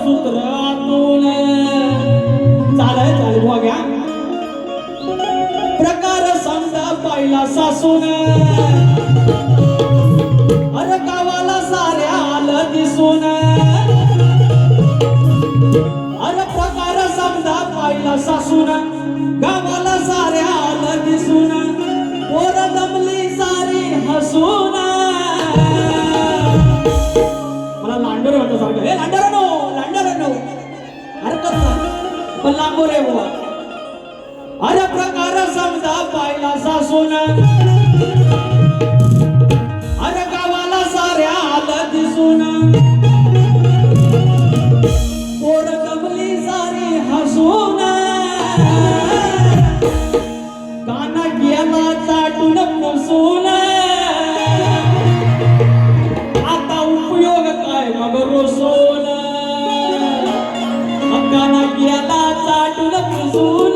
सूत्रातून. चालय चाल भोग्या प्रकार समजा पाहिला सासून. अरे गावाला साऱ्या आलं दिसून. अरे प्रकार समजा पाहिला सासून. गावाला साऱ्या आलं दिसून. पोर दमली सारी हसून. मला लांडर वाटत सारखं. हे लांडर पण लांबो रे अरे प्रकार समजा अरे गावाला साऱ्या आला दिसून. पोर सारी हसून. काना गेला चाटून पुसून Jesus.